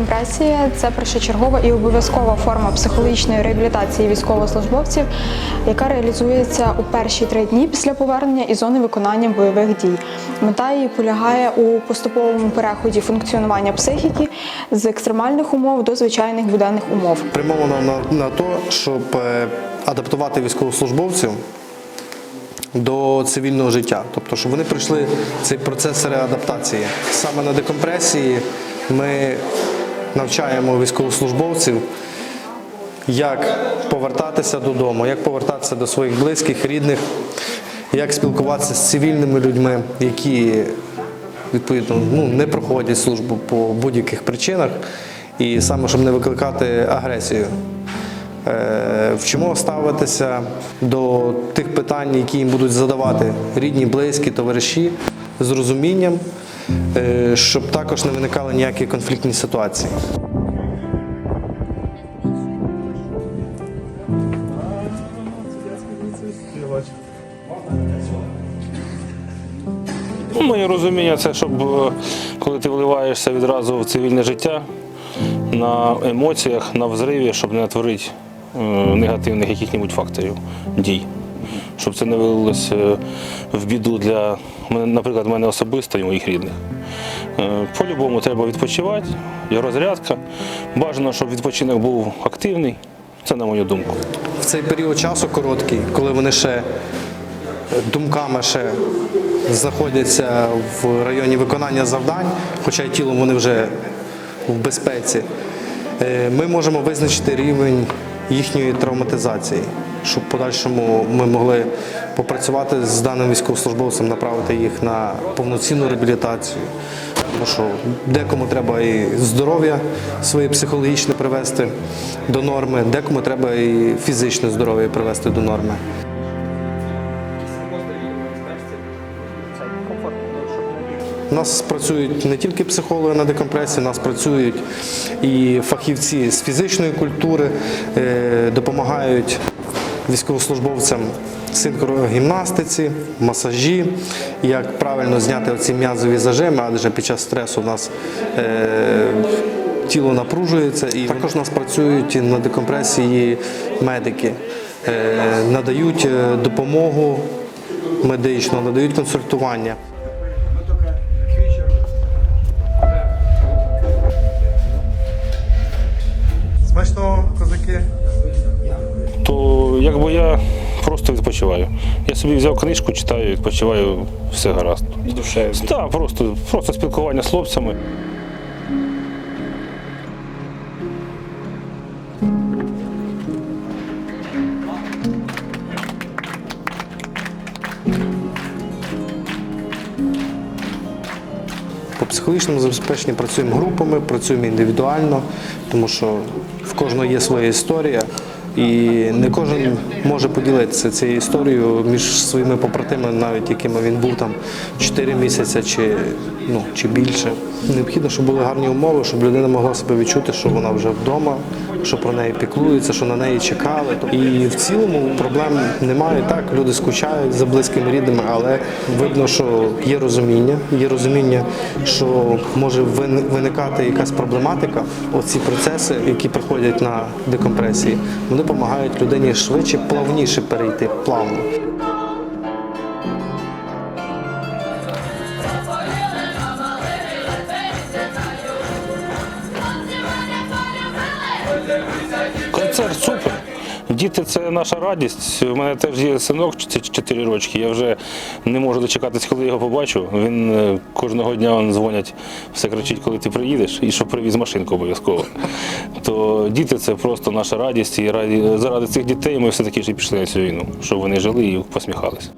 декомпресія це першочергова і обов'язкова форма психологічної реабілітації військовослужбовців, яка реалізується у перші три дні після повернення із зони виконання бойових дій. Мета її полягає у поступовому переході функціонування психіки з екстремальних умов до звичайних буденних умов. Спрямовано на, на те, щоб е, адаптувати військовослужбовців до цивільного життя. Тобто, щоб вони пройшли цей процес реадаптації. Саме на декомпресії ми навчаємо військовослужбовців, як повертатися додому, як повертатися до своїх близьких, рідних, як спілкуватися з цивільними людьми, які відповідно ну, не проходять службу по будь-яких причинах, і саме щоб не викликати агресію. Е, Вчимо ставитися до тих питань, які їм будуть задавати рідні, близькі, товариші з розумінням, щоб також не виникали ніякі конфліктні ситуації. Ну, моє розуміння, це щоб е, коли ти вливаєшся відразу в цивільне життя на емоціях, на взриві, щоб не натворити е, негативних яких-небудь факторів дій. Щоб це не вилилося в біду для наприклад, мене особисто і моїх рідних. Е, По-любому треба відпочивати, є розрядка. Бажано, щоб відпочинок був активний. Це на мою думку. В цей період часу короткий, коли вони ще е, думками ще знаходяться в районі виконання завдань, хоча й тілом вони вже в безпеці, е, ми можемо визначити рівень їхньої травматизації, щоб в подальшому ми могли попрацювати з даним військовослужбовцем, направити їх на повноцінну реабілітацію. Тому що декому треба і здоров'я своє психологічне привести до норми, декому треба і фізичне здоров'я привести до норми. У нас працюють не тільки психологи на декомпресії, у нас працюють і фахівці з фізичної культури, е, допомагають військовослужбовцям синхрогімнастиці, масажі, як правильно зняти оці м'язові зажими, адже під час стресу у нас е, тіло напружується. І також у нас працюють на декомпресії медики, е, надають е, допомогу медичну, надають консультування. Якби я просто відпочиваю. Я собі взяв книжку, читаю, відпочиваю, все гаразд. Душею. Так, просто, просто спілкування з хлопцями. По психологічному забезпеченні працюємо групами, працюємо індивідуально, тому що в кожного є своя історія, і не кожен може поділитися цією історією між своїми побратимами, навіть якими він був там 4 місяці чи, ну, чи більше. Необхідно, щоб були гарні умови, щоб людина могла себе відчути, що вона вже вдома, що про неї піклуються, що на неї чекали. І в цілому проблем немає. Так, люди скучають за близькими рідними, але видно, що є розуміння, є розуміння, що може виникати якась проблематика. Оці процеси, які приходять на декомпресії, вони допомагають людині швидше, плавніше перейти плавно. Концерт супер. Діти це наша радість. У мене теж є синок 4 рочки. Я вже не можу дочекатись, коли його побачу. Він е, кожного дня дзвонять, все кричить, коли ти приїдеш, і щоб привіз машинку обов'язково. То діти це просто наша радість. І заради цих дітей ми все-таки ж і пішли на цю війну, щоб вони жили і посміхались.